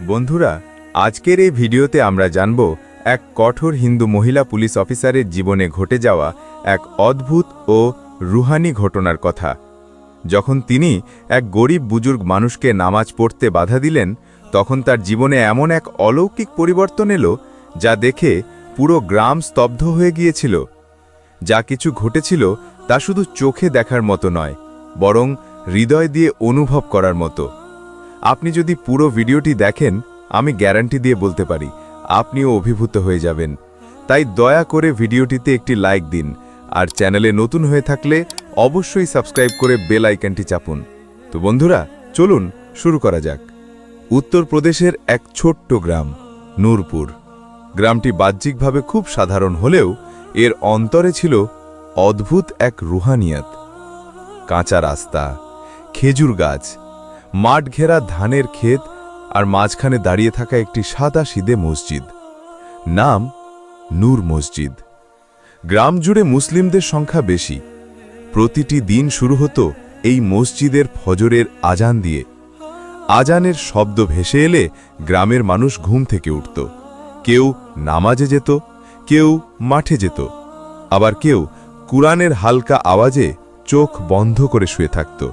বন্ধুরা, আজকের এই ভিডিওতে আমরা জানব এক কঠোর হিন্দু মহিলা পুলিশ অফিসারের জীবনে ঘটে যাওয়া এক অদ্ভুত ও রুহানি ঘটনার কথা। যখন তিনি এক গরিব বুজুর্গ মানুষকে নামাজ পড়তে বাধা দিলেন, তখন তার জীবনে এমন এক অলৌকিক পরিবর্তন এলো যা দেখে পুরো গ্রাম স্তব্ধ হয়ে গিয়েছিল। যা কিছু ঘটেছিল তা শুধু চোখে দেখার মতো নয়, বরং হৃদয় দিয়ে অনুভব করার মতো। আপনি যদি পুরো ভিডিওটি দেখেন, আমি গ্যারান্টি দিয়ে বলতে পারি, আপনিও অভিভূত হয়ে যাবেন। তাই দয়া করে ভিডিওটিতে একটি লাইক দিন, আর চ্যানেলে নতুন হয়ে থাকলে অবশ্যই সাবস্ক্রাইব করে বেল আইকনটি চাপুন। তো বন্ধুরা, চলুন শুরু করা যাক। উত্তরপ্রদেশের এক ছোট্ট গ্রাম, নূরপুর। গ্রামটি বাহ্যিকভাবে খুব সাধারণ হলেও এর অন্তরে ছিল অদ্ভুত এক রুহানিয়াত। কাঁচা রাস্তা, খেজুর গাছ মাঠ ঘেরা ধানের ক্ষেত আর মাঝখানে দাঁড়িয়ে থাকা একটি সাদা সিদে মসজিদ। নাম নূর মসজিদ। গ্রাম জুড়ে মুসলিমদের সংখ্যা বেশি। প্রতিটি দিন শুরু হতো এই মসজিদের ফজরের আজান দিয়ে। আজানের শব্দ ভেসে এলে গ্রামের মানুষ ঘুম থেকে উঠত। কেউ নামাজে যেত, কেউ মাঠে যেত। আবার কেউ কুরআনের হালকা আওয়াজে চোখ বন্ধ করে শুয়ে থাকত।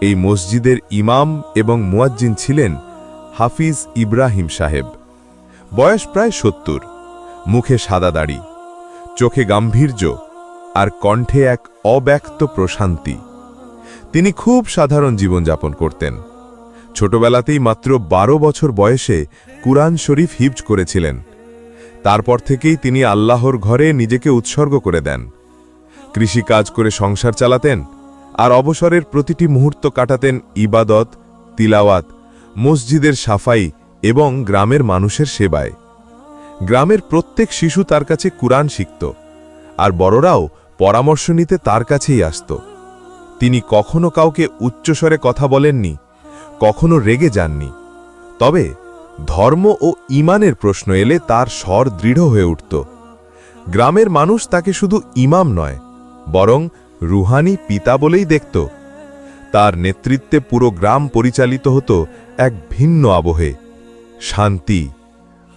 এই মসজিদের ইমাম এবং মুয়াজ্জিন ছিলেন হাফিজ ইব্রাহিম সাহেব। বয়স প্রায় সত্তর, মুখে সাদা দাড়ি, চোখে গাম্ভীর্য আর কণ্ঠে এক অব্যক্ত প্রশান্তি। তিনি খুব সাধারণ জীবনযাপন করতেন। ছোটবেলাতেই মাত্র বারো বছর বয়সে কুরআন শরীফ হিফজ করেছিলেন। তারপর থেকেই তিনি আল্লাহর ঘরে নিজেকে উৎসর্গ করে দেন। কৃষি কাজ করে সংসার চালাতেন আর অবসরের প্রতিটি মুহূর্ত কাটাতেন ইবাদত, তিলাওয়াত, মসজিদের সাফাই এবং গ্রামের মানুষের সেবায়। গ্রামের প্রত্যেক শিশু তার কাছে কুরআন শিখত, আর বড়রাও পরামর্শ নিতে তার কাছেই আসত। তিনি কখনো কাউকে উচ্চস্বরে কথা বলেননি, কখনো রেগে যাননি। তবে ধর্ম ও ইমানের প্রশ্ন এলে তার স্বর দৃঢ় হয়ে উঠত। গ্রামের মানুষ তাকে শুধু ইমাম নয়, বরং রুহানি পিতা বলেই দেখত। তার নেতৃত্বে পুরো গ্রাম পরিচালিত হতো এক ভিন্ন আবহে। শান্তি,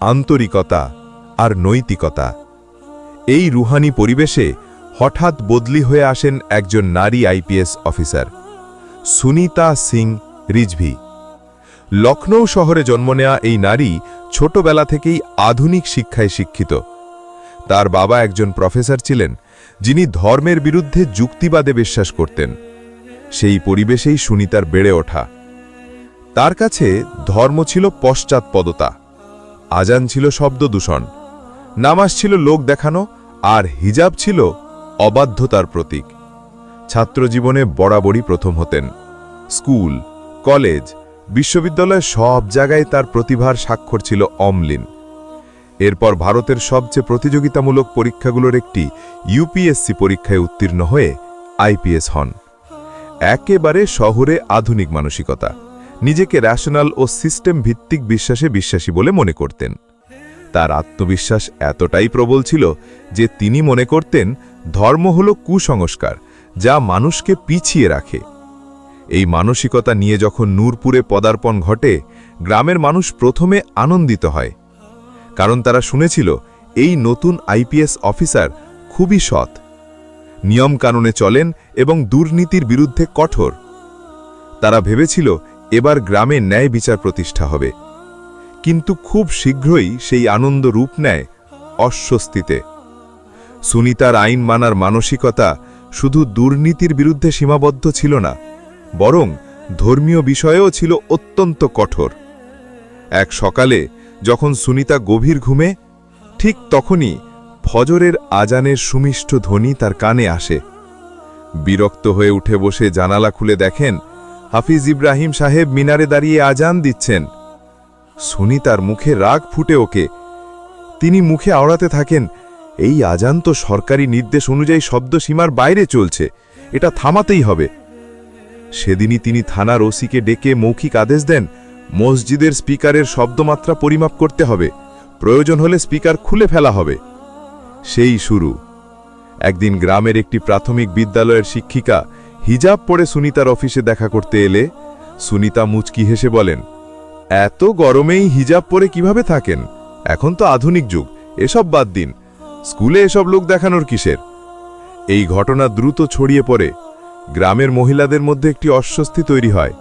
আন্তরিকতা আর নৈতিকতা। এই রুহানি পরিবেশে হঠাৎ বদলি হয়ে আসেন একজন নারী আইপিএস অফিসার, সুনিতা সিং রিজভি। লখনৌ শহরে জন্ম নেওয়া এই নারী ছোটবেলা থেকেই আধুনিক শিক্ষায় শিক্ষিত। তার বাবা একজন প্রফেসর ছিলেন যিনি ধর্মের বিরুদ্ধে যুক্তিবাদে বিশ্বাস করতেন, সেই পরিবেশেই সুনিতার বেড়ে ওঠা। তার কাছে ধর্ম ছিল পশ্চাৎপদতা, আজান ছিল শব্দ দূষণ নামাজ ছিল লোক দেখানো, আর হিজাব ছিল অবাধ্যতার প্রতীক। ছাত্রজীবনে বরাবরই প্রথম হতেন। স্কুল, কলেজ, বিশ্ববিদ্যালয় সব জায়গায় তার প্রতিভার স্বাক্ষর ছিল অমলিন। এরপর ভারতের সবচেয়ে প্রতিযোগিতামূলক পরীক্ষাগুলোর একটি ইউপিএসসি পরীক্ষায় উত্তীর্ণ হয়ে আইপিএস হন। একেবারে শহরে আধুনিক মানসিকতা। নিজেকে র্যাশনাল ও সিস্টেম ভিত্তিক বিশ্বাসে বিশ্বাসী বলে মনে করতেন। তার আত্মবিশ্বাস এতটাই প্রবল ছিল যে তিনি মনে করতেন ধর্ম হল কুসংস্কার, যা মানুষকে পিছিয়ে রাখে। এই মানসিকতা নিয়ে যখন নূরপুরে পদার্পণ ঘটে, গ্রামের মানুষ প্রথমে আনন্দিত হয়। কারণ তারা শুনেছিল, এই নতুন আইপিএস অফিসার খুবই সৎ। নিয়ম নিয়মকানুনে চলেন এবং দুর্নীতির বিরুদ্ধে কঠোর। তারা ভেবেছিল, এবার গ্রামে ন্যায় বিচার প্রতিষ্ঠা হবে। কিন্তু খুব শীঘ্রই সেই আনন্দ রূপ নেয় অস্বস্তিতে। সুনিতার আইন মানার মানসিকতা শুধু দুর্নীতির বিরুদ্ধে সীমাবদ্ধ ছিল না, বরং ধর্মীয় বিষয়েও ছিল অত্যন্ত কঠোর। এক সকালে যখন সুনিতা গভীর ঘুমে, ঠিক তখনই ফজরের আজানের সুমিষ্ট ধ্বনি তার কানে আসে। বিরক্ত হয়ে উঠে বসে জানালা খুলে দেখেন, হাফিজ ইব্রাহিম সাহেব মিনারে দাঁড়িয়ে আজান দিচ্ছেন। সুনিতার মুখে রাগ ফুটে ওকে। তিনি মুখে আওড়াতে থাকেন, এই আজান তো সরকারি নির্দেশ অনুযায়ী শব্দ সীমার বাইরে চলছে, এটা থামাতেই হবে। সেদিনই তিনি থানার ওসিকে ডেকে মৌখিক আদেশ দেন মসজিদের স্পিকারের শব্দমাত্রা পরিমাপ করতে হবে। প্রয়োজন হলে স্পিকার খুলে ফেলা হবে। সেই শুরু। একদিন গ্রামের একটি প্রাথমিক বিদ্যালয়ের শিক্ষিকা হিজাব পরে সুনিতার অফিসে দেখা করতে এলে সুনিতা মুচকি হেসে বলেন, এত গরমেই হিজাব পরে কীভাবে থাকেন? এখন তো আধুনিক যুগ, এসব বাদ দিন। স্কুলে এসব লোক দেখানোর কিসের? এই ঘটনা দ্রুত ছড়িয়ে পড়ে। গ্রামের মহিলাদের মধ্যে একটি অস্বস্তি তৈরি হয়।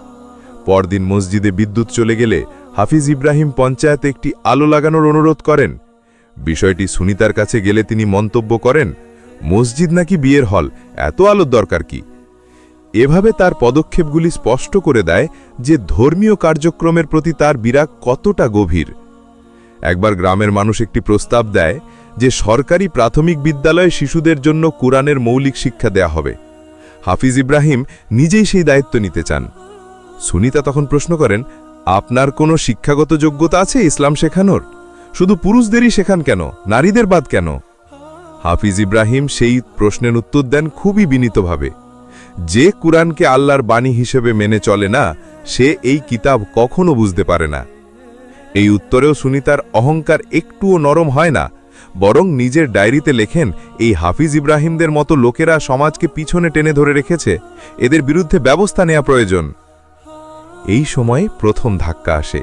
পরদিন মসজিদে বিদ্যুৎ চলে গেলে হাফিজ ইব্রাহিম পঞ্চায়েতে একটি আলো লাগানোর অনুরোধ করেন। বিষয়টি সুনিতার কাছে গেলে তিনি মন্তব্য করেন, মসজিদ নাকি বিয়ের হল? এত আলোর দরকার কি? এভাবে তার পদক্ষেপগুলি স্পষ্ট করে দেয় যে ধর্মীয় কার্যক্রমের প্রতি তার বিরাগ কতটা গভীর। একবার গ্রামের মানুষ একটি প্রস্তাব দেয় যে সরকারি প্রাথমিক বিদ্যালয়ে শিশুদের জন্য কোরআনের মৌলিক শিক্ষা দেয়া হবে। হাফিজ ইব্রাহিম নিজেই সেই দায়িত্ব নিতে চান। সুনিতা তখন প্রশ্ন করেন, আপনার কোনো শিক্ষাগত যোগ্যতা আছে ইসলাম শেখানোর? শুধু পুরুষদেরই শেখান কেন? নারীদের বাদ কেন? হাফিজ ইব্রাহিম সেই প্রশ্নের উত্তর দেন খুবই বিনীতভাবে। যে কুরআনকে আল্লাহর বাণী হিসেবে মেনে চলে না, সে এই কিতাব কখনো বুঝতে পারে না। এই উত্তরেও সুনিতার অহংকার একটুও নরম হয় না, বরং নিজের ডায়েরিতে লেখেন, এই হাফিজ ইব্রাহিমদের মতো লোকেরা সমাজকে পিছনে টেনে ধরে রেখেছে। এদের বিরুদ্ধে ব্যবস্থা নেওয়া প্রয়োজন। এই সময়ে প্রথম ধাক্কা আসে।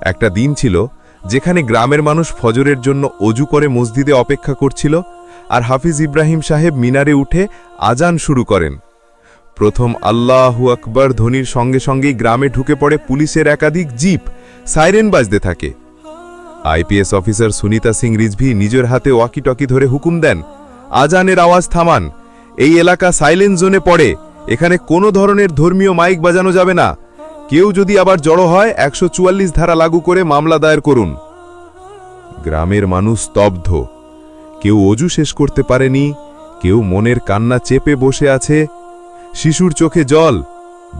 একটা দিন ছিল যেখানে গ্রামের মানুষ ফজরের জন্য অজু করে মসজিদে অপেক্ষা করছিল আর হাফিজ ইব্রাহিম সাহেব মিনারে উঠে আজান শুরু করেন। প্রথম আল্লাহু আকবর ধ্বনির সঙ্গে সঙ্গেই গ্রামে ঢুকে পড়ে পুলিশের একাধিক জিপ, সাইরেন বাজতে থাকে। আইপিএস অফিসার সুনিতা সিং রিজভি নিজের হাতে ওয়াকিটকি ধরে হুকুম দেন, আজানের আওয়াজ থামান, এই এলাকা সাইলেন্ট জোনে পড়ে, এখানে কোনো ধরনের ধর্মীয় মাইক বাজানো যাবে না। কেউ যদি আবার জড়ো হয়, একশো চুয়াল্লিশ ধারা লাগু করে মামলা দায়ের করুন। গ্রামের মানুষ স্তব্ধ। কেউ অজু শেষ করতে পারেনি, কেউ মনের কান্না চেপে বসে আছে। শিশুর চোখে জল,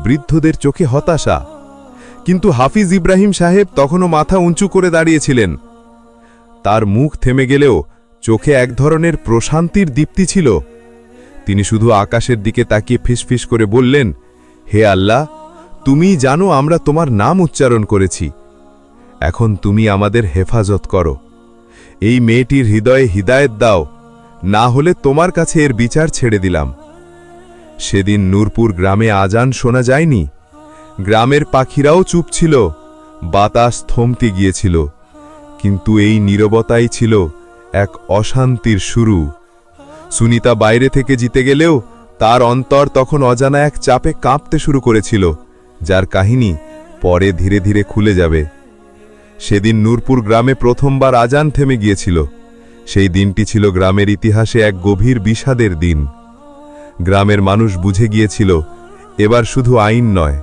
বৃদ্ধদের চোখে হতাশা। কিন্তু হাফিজ ইব্রাহিম সাহেব তখনও মাথা উঁচু করে দাঁড়িয়েছিলেন। তার মুখ থেমে গেলেও চোখে এক ধরনের প্রশান্তির দীপ্তি ছিল। তিনি শুধু আকাশের দিকে তাকিয়ে ফিসফিস করে বললেন, হে আল্লাহ তুমি জানো আমরা তোমার নাম উচ্চারণ করেছি। এখন তুমি আমাদের হেফাজত করো। এই মেয়েটির হৃদয়ে হিদায়ত দাও, না হলে তোমার কাছে এর বিচার ছেড়ে দিলাম। সেদিন নূরপুর গ্রামে আজান শোনা যায়নি। গ্রামের পাখিরাও চুপ ছিল, বাতাস থমতে গিয়েছিল, কিন্তু এই নীরবতাই ছিল এক অশান্তির শুরু। সুনিতা বাইরে থেকে জিতে গেলেও তার অন্তর তখন অজানা এক চাপে কাঁপতে শুরু করেছিল। যার কাহিনী পরে ধীরে ধীরে খুলে যাবে। সেদিন নূরপুর গ্রামে প্রথমবার আজান থেমে গিয়েছিল। সেই দিনটি ছিল গ্রামের ইতিহাসে এক গভীর বিষাদের দিন। গ্রামের মানুষ বুঝে গিয়েছিল, এবার শুধু আইন নয়,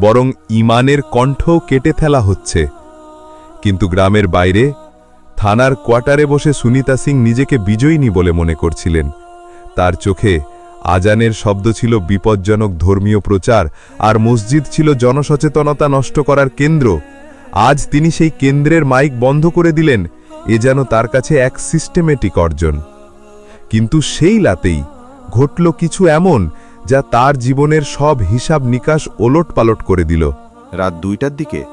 বরং ইমানের কণ্ঠও কেটে ফেলা হচ্ছে। কিন্তু গ্রামের বাইরে, থানার কোয়ার্টারে বসে সুনিতা সিং নিজেকে বিজয়িনী বলে মনে করছিলেন। তার চোখে আজানের শব্দ ছিল বিপজ্জনক ধর্মীয় প্রচার আর মসজিদ ছিল জনসচেতনতা নষ্ট করার কেন্দ্র। আজ তিনি সেই কেন্দ্রের মাইক বন্ধ করে দিলেন, এ যেন তার কাছে এক সিস্টেমেটিক অর্জন। কিন্তু সেই লাতেই ঘটল কিছু এমন যা তার জীবনের সব হিসাব নিকাশ ওলট পালট করে দিল। রাত দুইটার দিকে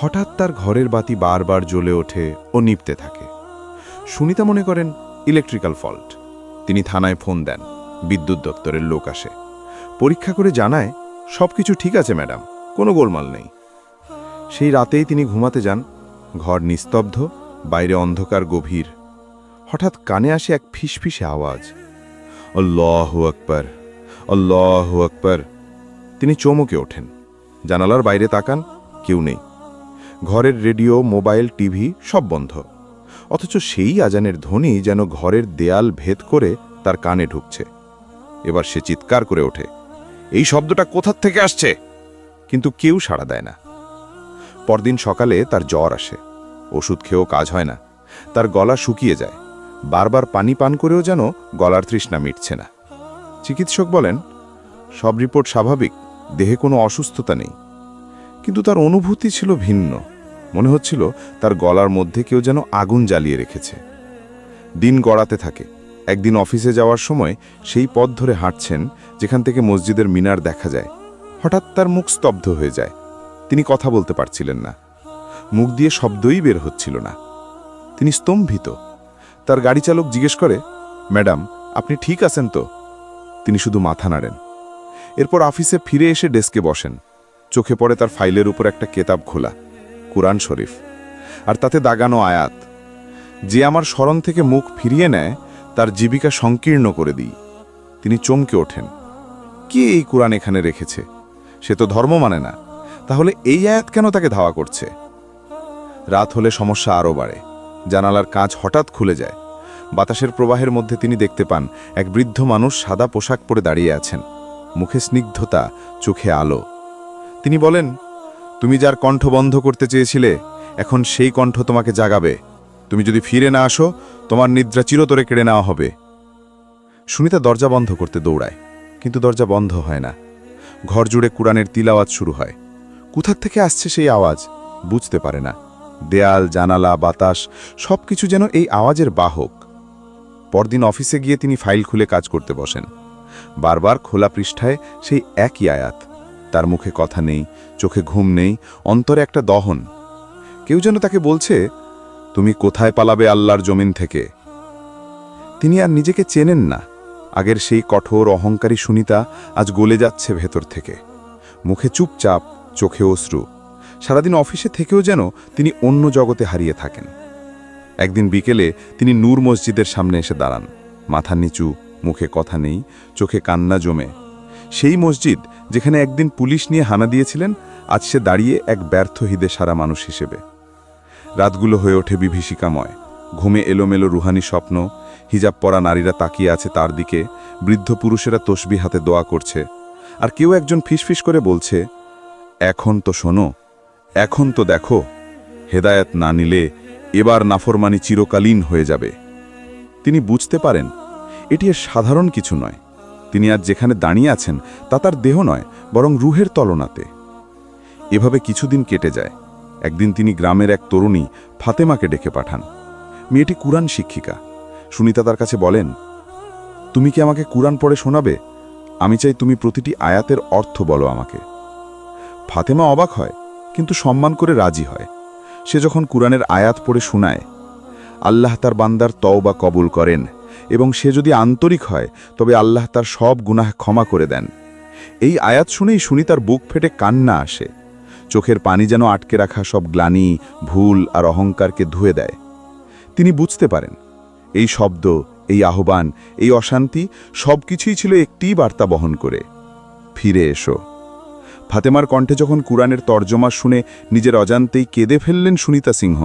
হঠাৎ তার ঘরের বাতি বারবার জ্বলে ওঠে ও নিপতে থাকে। সুনিতা মনে করেন ইলেকট্রিক্যাল ফল্ট। তিনি থানায় ফোন দেন। বিদ্যুৎ দপ্তরের লোক আসে। পরীক্ষা করে জানায় সব কিছু ঠিক আছে, ম্যাডাম, কোনো গোলমাল নেই। সেই রাতেই তিনি ঘুমাতে যান, ঘর নিস্তব্ধ, বাইরে অন্ধকার গভীর। হঠাৎ কানে আসে এক ফিসফিসে আওয়াজ। আল্লাহ আকবর আল্লাহ আকবর। তিনি চমকে ওঠেন। জানালার বাইরে তাকান, কেউ নেই। ঘরের রেডিও, মোবাইল, টিভি সব বন্ধ। অথচ সেই আজানের ধ্বনি যেন ঘরের দেয়াল ভেদ করে তার কানে ঢুকছে। এবার সে চিৎকার করে ওঠে। এই শব্দটা কোথার থেকে আসছে? কিন্তু কেউ সাড়া দেয় না। পরদিন সকালে তার জ্বর আসে। ওষুধ খেয়েও কাজ হয় না। তার গলা শুকিয়ে যায়। বারবার পানি পান করেও যেন গলার তৃষ্ণা মিটছে না। চিকিৎসক বলেন, সব রিপোর্ট স্বাভাবিক, দেহে কোনো অসুস্থতা নেই। কিন্তু তার অনুভূতি ছিল ভিন্ন। মনে হচ্ছিল তার গলার মধ্যে কেউ যেন আগুন জ্বালিয়ে রেখেছে। দিন গড়াতে থাকে। একদিন অফিসে যাওয়ার সময় সেই পথ ধরে হাঁটছেন, যেখান থেকে মসজিদের মিনার দেখা যায়। হঠাৎ তার মুখ স্তব্ধ হয়ে যায়। তিনি কথা বলতে পারছিলেন না। মুখ দিয়ে শব্দই বের হচ্ছিল না। তিনি স্তম্ভিত। তার গাড়ি চালক জিজ্ঞেস করে, ম্যাডাম, আপনি ঠিক আছেন তো? তিনি শুধু মাথা নাড়েন। এরপর অফিসে ফিরে এসে ডেস্কে বসেন। চোখে পড়ে তার ফাইলের উপর একটা কেতাব খোলা, কোরআন শরীফ। আর তাতে দাগানো আয়াত। যে আমার স্মরণ থেকে মুখ ফিরিয়ে নেয় তার জীবিকা সংকীর্ণ করে দিই। তিনি চমকে ওঠেন। কে এই কোরআন এখানে রেখেছে? সে তো ধর্ম মানে না। তাহলে এই আয়াত কেন তাকে ধাওয়া করছে? রাত হলে সমস্যা আরও বাড়ে। জানালার কাঁচ হঠাৎ খুলে যায়। বাতাসের প্রবাহের মধ্যে তিনি দেখতে পান, এক বৃদ্ধ মানুষ সাদা পোশাক পরে দাঁড়িয়ে আছেন। মুখে স্নিগ্ধতা, চোখে আলো। তিনি বলেন, তুমি যার কণ্ঠ বন্ধ করতে চেয়েছিলে, এখন সেই কণ্ঠ তোমাকে জাগাবে। তুমি যদি ফিরে না আসো, তোমার নিদ্রা চিরতরে কেড়ে নেওয়া হবে। সুনিতা দরজা বন্ধ করতে দৌড়ায়, কিন্তু দরজা বন্ধ হয় না। ঘর জুড়ে কুরআনের তিলাওয়াজ শুরু হয়। কোথার থেকে আসছে সেই আওয়াজ, বুঝতে পারে না। দেয়াল, জানালা, বাতাস, সবকিছু যেন এই আওয়াজের বাহক। পরদিন অফিসে গিয়ে তিনি ফাইল খুলে কাজ করতে বসেন। বারবার খোলা পৃষ্ঠায় সেই একই আয়াত। তার মুখে কথা নেই, চোখে ঘুম নেই, অন্তরে একটা দহন। কেউ যেন তাকে বলছে তুমি কোথায় পালাবে আল্লাহর জমিন থেকে? তিনি আর নিজেকে চেনেন না। আগের সেই কঠোর অহংকারী সুনিতা আজ গলে যাচ্ছে ভেতর থেকে। মুখে চুপচাপ, চোখে অশ্রু। সারাদিন অফিসে থেকেও যেন তিনি অন্য জগতে হারিয়ে থাকেন। একদিন বিকেলে তিনি নূর মসজিদের সামনে এসে দাঁড়ান। মাথা নিচু, মুখে কথা নেই, চোখে কান্না জমে। সেই মসজিদ যেখানে একদিন পুলিশ নিয়ে হানা দিয়েছিলেন, আজ সে দাঁড়িয়ে এক ব্যর্থ হিদে সারা মানুষ হিসেবে। রাতগুলো হয়ে ওঠে বিভীষিকাময়। ঘুমে এলোমেলো রুহানি স্বপ্ন, হিজাব পরা নারীরা তাকিয়ে আছে তার দিকে, বৃদ্ধ পুরুষেরা তসবি হাতে দোয়া করছে। আর কেউ একজন ফিসফিস করে বলছে, এখন তো শোনো, এখন তো দেখো, হেদায়েত না নিলে এবার নাফরমানি চিরকালীন হয়ে যাবে। তিনি বুঝতে পারেন, এটি সাধারণ কিছু নয়। তিনি আজ যেখানে দাঁড়িয়ে আছেন, তা তার দেহ নয়, বরং রুহের তলনাতে। এভাবে কিছুদিন কেটে যায়। একদিন তিনি গ্রামের এক তরুণী ফাতেমাকে ডেকে পাঠান। মেয়েটি কুরআন শিক্ষিকা। সুনিতা তার কাছে বলেন, তুমি কি আমাকে কুরআন পড়ে শোনাবে? আমি চাই তুমি প্রতিটি আয়াতের অর্থ বলো আমাকে। ফাতেমা অবাক হয়, কিন্তু সম্মান করে রাজি হয়। সে যখন কুরআনের আয়াত পড়ে শোনায়, আল্লাহ তার বান্দার তওবা কবুল করেন এবং সে যদি আন্তরিক হয়, তবে আল্লাহ তার সব গুনাহ ক্ষমা করে দেন। এই আয়াত শুনেই শুনি তার বুক ফেটে কান্না আসে। চোখের পানি যেন আটকে রাখা সব গ্লানি, ভুল আর অহংকারকে ধুয়ে দেয়। তিনি বুঝতে পারেন, এই শব্দ, এই আহ্বান, এই অশান্তি সব কিছুই ছিল একটিই বার্তা বহন করে, ফিরে এসো। ফাতেমার কণ্ঠে যখন কুরআনের তর্জমা শুনে নিজের অজান্তেই কেঁদে ফেললেন সুনিতা সিংহ,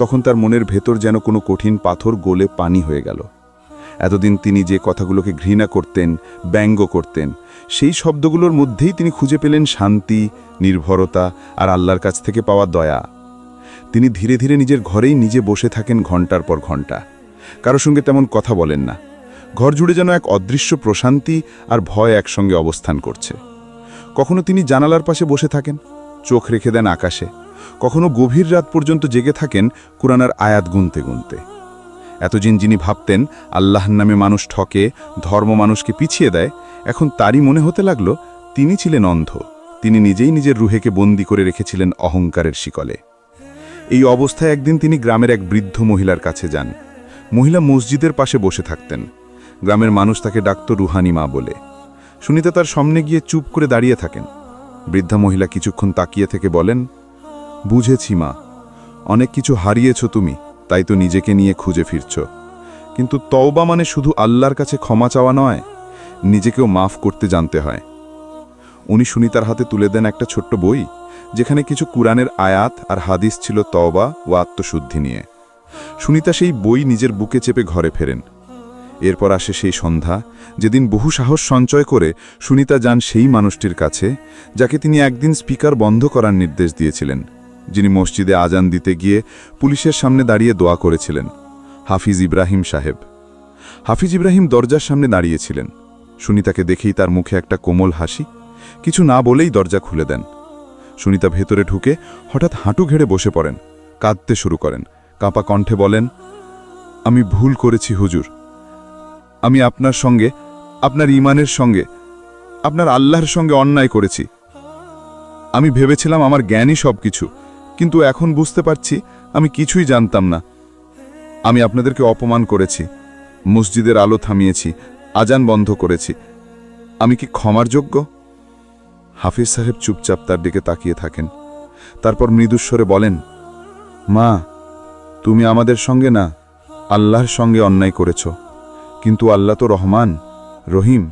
তখন তার মনের ভেতর যেন কোনো কঠিন পাথর গোলে পানি হয়ে গেল। এতদিন তিনি যে কথাগুলোকে ঘৃণা করতেন, ব্যঙ্গ করতেন সেই শব্দগুলোর মধ্যেই তিনি খুঁজে পেলেন শান্তি, নির্ভরতা আর আল্লাহর কাছ থেকে পাওয়া দয়া। তিনি ধীরে ধীরে নিজের ঘরেই নিজে বসে থাকেন ঘণ্টার পর ঘণ্টা কারও সঙ্গে তেমন কথা বলেন না। ঘর জুড়ে যেন এক অদৃশ্য প্রশান্তি আর ভয় একসঙ্গে অবস্থান করছে। কখনো তিনি জানালার পাশে বসে থাকেন, চোখ রেখে দেন আকাশে। কখনো গভীর রাত পর্যন্ত জেগে থাকেন কুরানার আয়াত গুনতে গুনতে। এতদিন যিনি ভাবতেন, আল্লাহর নামে মানুষ ঠকে, ধর্ম মানুষকে পিছিয়ে দেয় এখন তারই মনে হতে লাগল, তিনি ছিলেন অন্ধ। তিনি নিজেই নিজের রুহেকে বন্দি করে রেখেছিলেন অহংকারের শিকলে। এই অবস্থায় একদিন তিনি গ্রামের এক বৃদ্ধ মহিলার কাছে যান। মহিলা মসজিদের পাশে বসে থাকতেন। গ্রামের মানুষ তাকে ডাকত রুহানি মা বলে। সুনিতা তার সামনে গিয়ে চুপ করে দাঁড়িয়ে থাকেন। বৃদ্ধা মহিলা কিছুক্ষণ তাকিয়ে থেকে বলেন, বুঝেছি মা, অনেক কিছু হারিয়েছ তুমি, তাই তো নিজেকে নিয়ে খুঁজে ফিরছ। কিন্তু তওবা মানে শুধু আল্লাহর কাছে ক্ষমা চাওয়া নয় নিজেকেও মাফ করতে জানতে হয়। উনি সুনিতার হাতে তুলে দেন একটা ছোট্ট বই, যেখানে কিছু কুরআনের আয়াত আর হাদিস ছিল তওবা ও আত্মশুদ্ধি নিয়ে। সুনিতা সেই বই নিজের বুকে চেপে ঘরে ফেরেন। এরপর আসে সেই সন্ধ্যা, যেদিন বহু সাহস সঞ্চয় করে সুনিতা যান সেই মানুষটির কাছে, যাকে তিনি একদিন স্পিকার বন্ধ করার নির্দেশ দিয়েছিলেন, যিনি মসজিদে আজান দিতে গিয়ে পুলিশের সামনে দাঁড়িয়ে দোয়া করেছিলেন, হাফিজ ইব্রাহিম সাহেব। হাফিজ ইব্রাহিম দরজার সামনে দাঁড়িয়েছিলেন। সুনিতাকে দেখেই তার মুখে একটা কোমল হাসি। কিছু না বলেই দরজা খুলে দেন। সুনিতা ভেতরে ঢুকে হঠাৎ হাঁটু ঘেড়ে বসে পড়েন, কাঁদতে শুরু করেন। কাঁপা কণ্ঠে বলেন, আমি ভুল করেছি, হুজুর। আমি আপনার সঙ্গে, আপনার ইমানের সঙ্গে, আপনার আল্লাহর সঙ্গে অন্যায় করেছি। আমি ভেবেছিলাম আমার জ্ঞানই সব কিছু কিন্তু এখন বুঝতে পারছি আমি কিছুই জানতাম না। আমি আপনাদেরকে অপমান করেছি, মসজিদের আলো থামিয়েছি আজান বন্ধ করেছি। আমি কি ক্ষমার যোগ্য? হাফিজ সাহেব চুপচাপ তার দিকে তাকিয়ে থাকেন। তারপর মৃদুস্বরে বলেন, মা, তুমি আমাদের সঙ্গে না, আল্লাহর সঙ্গে অন্যায় করেছ। কিন্তু আল্লাহ তো রহমান, রহিম।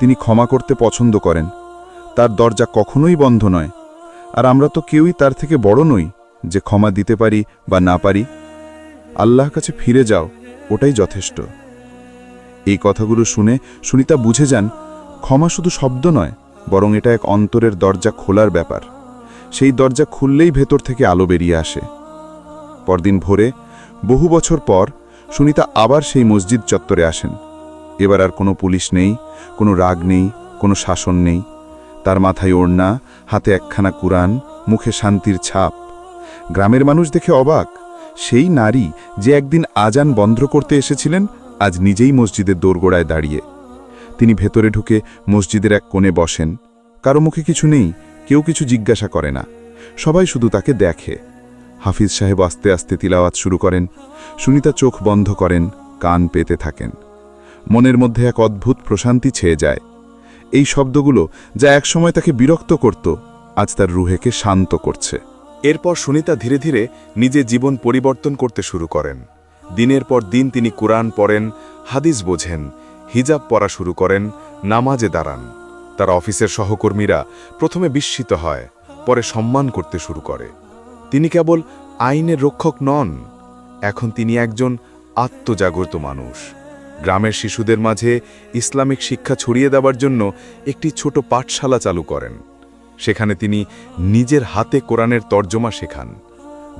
তিনি ক্ষমা করতে পছন্দ করেন। তার দরজা কখনোই বন্ধ নয়। আর আমরা তো কেউই তার থেকে বড় নই, যে ক্ষমা দিতে পারি বা না পারি। আল্লাহ কাছে ফিরে যাও, ওটাই যথেষ্ট। এই কথাগুলো শুনে সুনিতা বুঝে যান, ক্ষমা শুধু শব্দ নয়, বরং এটা এক অন্তরের দরজা খোলার ব্যাপার। সেই দরজা খুললেই ভেতর থেকে আলো বেরিয়ে আসে। পরদিন ভোরে, বহু বছর পর, সুনিতা আবার সেই মসজিদ চত্বরে আসেন। এবার আর কোনো পুলিশ নেই, কোনো রাগ নেই, কোনো শাসন নেই। তার মাথায় ওড়না, হাতে একখানা কুরআন, মুখে শান্তির ছাপ। গ্রামের মানুষ দেখে অবাক, সেই নারী যে একদিন আজান বন্ধ করতে এসেছিলেন আজ নিজেই মসজিদের দোরগোড়ায় দাঁড়িয়ে। তিনি ভেতরে ঢুকে মসজিদের এক কোণে বসেন। কারও মুখে কিছু নেই, কেউ কিছু জিজ্ঞাসা করে না। সবাই শুধু তাকে দেখে। হাফিজ সাহেব আস্তে আস্তে তিলাওয়াত শুরু করেন। সুনিতা চোখ বন্ধ করেন, কান পেতে থাকেন। মনের মধ্যে এক অদ্ভুত প্রশান্তি ছেয়ে যায়। এই শব্দগুলো যা একসময় তাকে বিরক্ত করত, আজ তার রুহেকে শান্ত করছে। এরপর সুনিতা ধীরে ধীরে নিজে জীবন পরিবর্তন করতে শুরু করেন। দিনের পর দিন তিনি কোরআন পড়েন, হাদিস বোঝেন, হিজাব পড়া শুরু করেন, নামাজে দাঁড়ান। তার অফিসের সহকর্মীরা প্রথমে বিস্মিত হয়, পরে সম্মান করতে শুরু করে। তিনি কেবল আইনের রক্ষক নন, এখন তিনি একজন আত্মজাগ্রত মানুষ। গ্রামের শিশুদের মাঝে ইসলামিক শিক্ষা ছড়িয়ে দেওয়ার জন্য একটি ছোট পাঠশালা চালু করেন। সেখানে তিনি নিজের হাতে কোরআনের তর্জমা শেখান,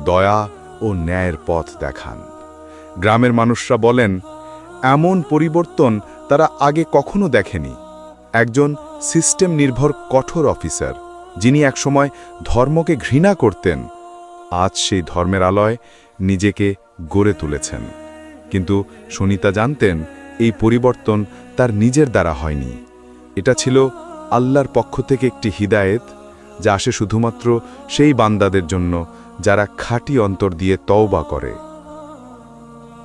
দয়া ও ন্যায়ের পথ দেখান। গ্রামের মানুষরা বলেন, এমন পরিবর্তন তারা আগে কখনো দেখেনি। একজন সিস্টেম নির্ভর কঠোর অফিসার, যিনি একসময় ধর্মকে ঘৃণা করতেন, আজ সেই ধর্মের আলয় নিজেকে গড়ে তুলেছেন। কিন্তু সুনিতা জানতেন, এই পরিবর্তন তার নিজের দ্বারা হয়নি। এটা ছিল আল্লাহর পক্ষ থেকে একটি হিদায়েত, যা আসে শুধুমাত্র সেই বান্দাদের জন্য, যারা খাঁটি অন্তর দিয়ে তওবা করে।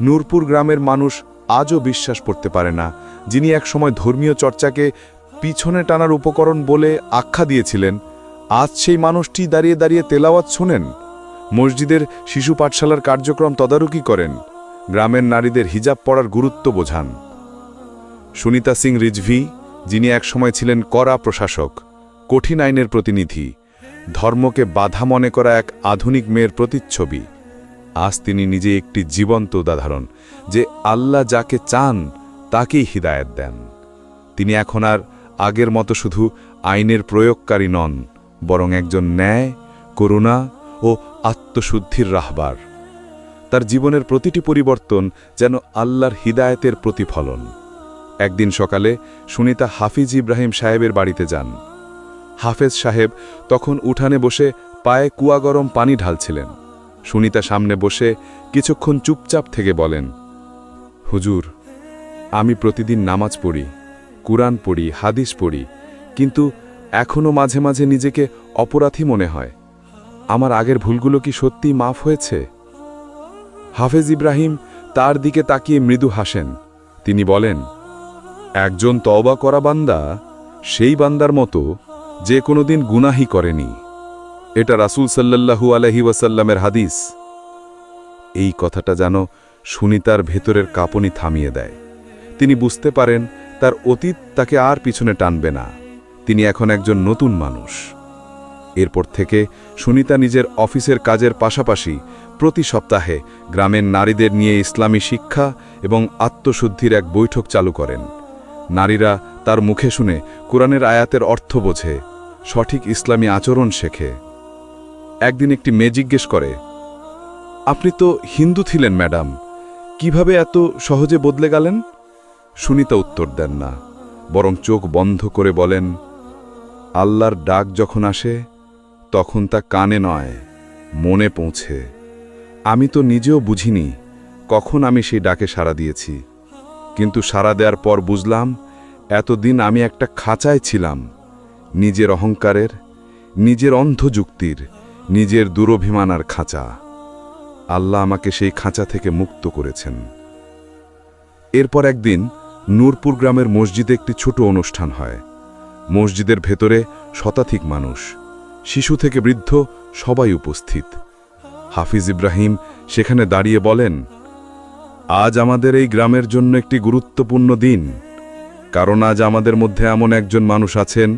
নূরপুর গ্রামের মানুষ আজও বিশ্বাস করতে পারে না, যিনি একসময় ধর্মীয় চর্চাকে পিছনে টানার উপকরণ বলে আখ্যা দিয়েছিলেন। আজ সেই মানুষটি দাঁড়িয়ে দাঁড়িয়ে তেলাওয়াত শোনেন। মসজিদের শিশু পাঠশালার কার্যক্রম তদারকি করেন। গ্রামের নারীদের হিজাব পড়ার গুরুত্ব বোঝান। সুনিতা সিং রিজভি, যিনি একসময় ছিলেন কড়া প্রশাসক, কঠিন আইনের প্রতিনিধি, ধর্মকে বাধা মনে করা এক আধুনিক মেয়ের প্রতিচ্ছবি। আজ তিনি নিজে একটি জীবন্ত উদাহরণ যে আল্লাহ যাকে চান, তাকেই হিদায়ত দেন। তিনি এখন আর আগের মতো শুধু আইনের প্রয়োগকারী নন, বরং একজন ন্যায়, করুণা ও আত্মশুদ্ধির রাহবার। তার জীবনের প্রতিটি পরিবর্তন যেন আল্লাহর হিদায়তের প্রতিফলন। একদিন সকালে সুনিতা হাফিজ ইব্রাহিম সাহেবের বাড়িতে যান। হাফেজ সাহেব তখন উঠানে বসে পায়ে কুয়া গরম পানি ঢালছিলেন। সুনিতা সামনে বসে কিছুক্ষণ চুপচাপ থেকে বলেন, হুজুর, আমি প্রতিদিন নামাজ পড়ি, কুরআন পড়ি, হাদিস পড়ি, কিন্তু এখনও মাঝে মাঝে নিজেকে অপরাধী মনে হয়। আমার আগের ভুলগুলো কি সত্যি মাফ হয়েছে? হাফেজ ইব্রাহিম তার দিকে তাকিয়ে মৃদু হাসেন। তিনি বলেন, একজন তওবা করা বান্দা, সেই বান্দার মতো যে কোনোদিন গুনাহি করেনি। এটা রাসূল সাল্লাল্লাহু আলহি ওয়াসাল্লামের হাদিস। এই কথাটা যেন সুনিতার ভেতরের কাঁপনি থামিয়ে দেয়। তিনি বুঝতে পারেন, তার অতীত তাকে আর পিছনে টানবে না। তিনি এখন একজন নতুন মানুষ। এরপর থেকে সুনিতা নিজের অফিসের কাজের পাশাপাশি প্রতি সপ্তাহে গ্রামের নারীদের নিয়ে ইসলামী শিক্ষা এবং আত্মশুদ্ধির এক বৈঠক চালু করেন। নারীরা তার মুখে শুনে কোরআনের আয়াতের অর্থ বোঝে, সঠিক ইসলামী আচরণ শেখে। একদিন একটি মেয়ে জিজ্ঞেস করে, আপনি তো হিন্দু ছিলেন, ম্যাডাম, কীভাবে এত সহজে বদলে গেলেন? সুনিতা উত্তর দেন না, বরং চোখ বন্ধ করে বলেন, আল্লাহর ডাক যখন আসে, তখন তা কানে নয়, মনে পৌঁছে। আমি তো নিজেও বুঝিনি কখন আমি সেই ডাকে সাড়া দিয়েছি, কিন্তু সাড়া দেওয়ার পর বুঝলাম, এতদিন আমি একটা খাঁচায় ছিলাম, নিজের অহংকারের, নিজের অন্ধ যুক্তির নিজের দুরভিমানার খাঁচা। আল্লাহ আমাকে সেই খাঁচা থেকে মুক্ত করেছেন। এরপর একদিন নূরপুর গ্রামের মসজিদে একটি ছোট অনুষ্ঠান হয়। মসজিদের ভেতরে শতাধিক মানুষ, শিশু থেকে বৃদ্ধ সবাই উপস্থিত। হাফিজ ইব্রাহিম সেখানে দাঁড়িয়ে বলেন, আজ আমাদের এই গ্রামের জন্য একটি গুরুত্বপূর্ণ দিন। কারণ আজ আমাদের মধ্যে এমন একজন মানুষ আছেন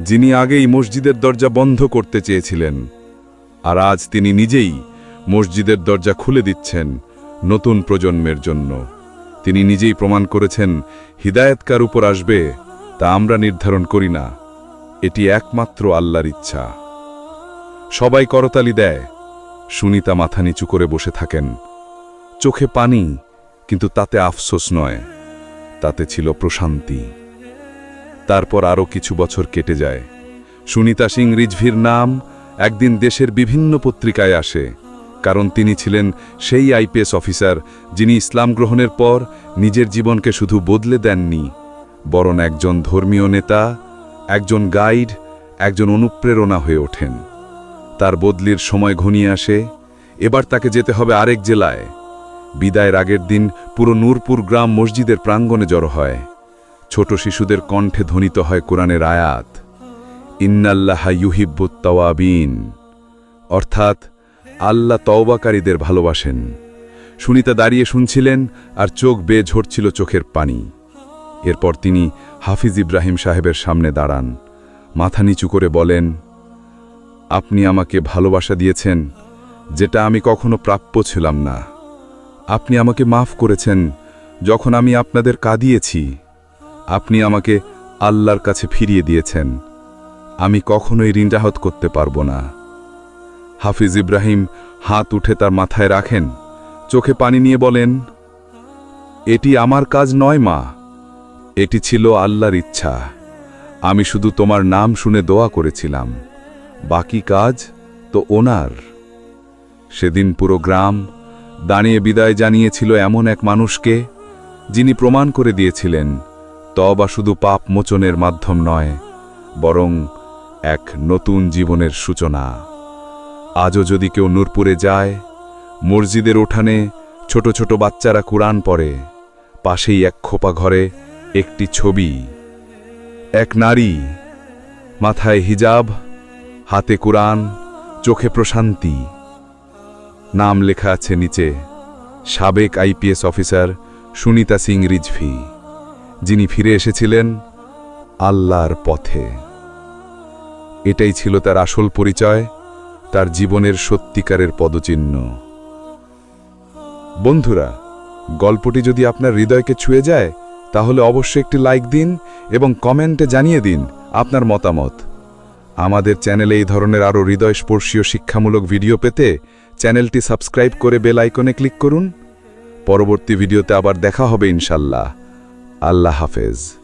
যিনি আগেই মসজিদের দরজা বন্ধ করতে চেয়েছিলেন। আর আজ তিনি নিজেই মসজিদের দরজা খুলে দিচ্ছেন নতুন প্রজন্মের জন্য। তিনি নিজেই প্রমাণ করেছেন হিদায়তকার উপর আসবে তা আমরা নির্ধারণ করি না। এটি একমাত্র আল্লাহর ইচ্ছা। সবাই করতালি দেয়। সুনিতা মাথা নিচু করে বসে থাকেন। চোখে পানি, কিন্তু তাতে আফসোস নয়। তাতে ছিল প্রশান্তি। তারপর আরও কিছু বছর কেটে যায়। সুনিতা সিং রিজভির নাম একদিন দেশের বিভিন্ন পত্রিকায় আসে, কারণ তিনি ছিলেন সেই আইপিএস অফিসার যিনি ইসলাম গ্রহণের পর নিজের জীবনকে শুধু বদলে দেননি, বরং একজন ধর্মীয় নেতা, একজন গাইড, একজন অনুপ্রেরণা হয়ে ওঠেন। তার বদলির সময় ঘনিয়ে আসে, এবার তাকে যেতে হবে আরেক জেলায়। বিদায়ের আগের দিন পুরো নূরপুর গ্রাম মসজিদের প্রাঙ্গণে জড়ো হয়। ছোট শিশুদের কণ্ঠে ধ্বনিত হয় কোরআনের আয়াত। ইন্নাল্লাহা ইউহিব্বুত তাওয়াবিন। অর্থাৎ আল্লাহ তওবাকারীদের ভালোবাসেন। সুনিতা দাঁড়িয়ে শুনছিলেন আর চোখ বেয়ে ঝরছিল চোখের পানি। এরপর তিনি হাফিজ ইব্রাহিম সাহেবের সামনে দাঁড়ান। মাথা নিচু করে বলেন, আপনি আমাকে ভালোবাসা দিয়েছেন যেটা আমি কখনো প্রাপ্য ছিলাম না। আপনি আমাকে মাফ করেছেন যখন আমি আপনাদের কাঁদিয়েছি। আপনি আমাকে আল্লাহর কাছে ফিরিয়ে দিয়েছেন। আমি কখনোই ঋণাহত করতে পারব না। হাফিজ ইব্রাহিম হাত উঠে তার মাথায় রাখেন, চোখে পানি নিয়ে বলেন, এটি আমার কাজ নয় মা, এটি ছিল আল্লাহর ইচ্ছা। আমি শুধু তোমার নাম শুনে দোয়া করেছিলাম, বাকি কাজ তো ওনার। সেদিন পুরো গ্রাম দাঁড়িয়ে বিদায় জানিয়েছিল এমন এক মানুষকে, যিনি প্রমাণ করে দিয়েছিলেন তবা শুধু পাপ মোচনের মাধ্যম নয়, বরং এক নতুন জীবনের সূচনা। আজও যদি কেউ নূরপুরে যায়, মসজিদের উঠানে ছোট ছোট বাচ্চারা কোরআন পড়ে, পাশেই এক খোপা ঘরে একটি ছবি, এক নারী, মাথায় হিজাব, হাতে কোরআন, চোখে প্রশান্তি। নাম লেখা আছে নিচে, সাবেক আইপিএস অফিসার সুনিতা সিং রিজভি, যিনি ফিরে এসেছিলেন আল্লাহর পথে। এটাই ছিল তার আসল পরিচয়, তার জীবনের সত্যিকারের পদচিহ্ন। বন্ধুরা, গল্পটি যদি আপনার হৃদয়কে ছুঁয়ে যায়, তাহলে অবশ্যই একটি লাইক দিন এবং কমেন্টে জানিয়ে দিন আপনার মতামত। আমাদের চ্যানেলে এই ধরনের আরও হৃদয়স্পর্শীয় শিক্ষামূলক ভিডিও পেতে চ্যানেলটি সাবস্ক্রাইব করে বেল আইকনে ক্লিক করুন। পরবর্তী ভিডিওতে আবার দেখা হবে ইনশাল্লাহ। আল্লাহ হাফেজ।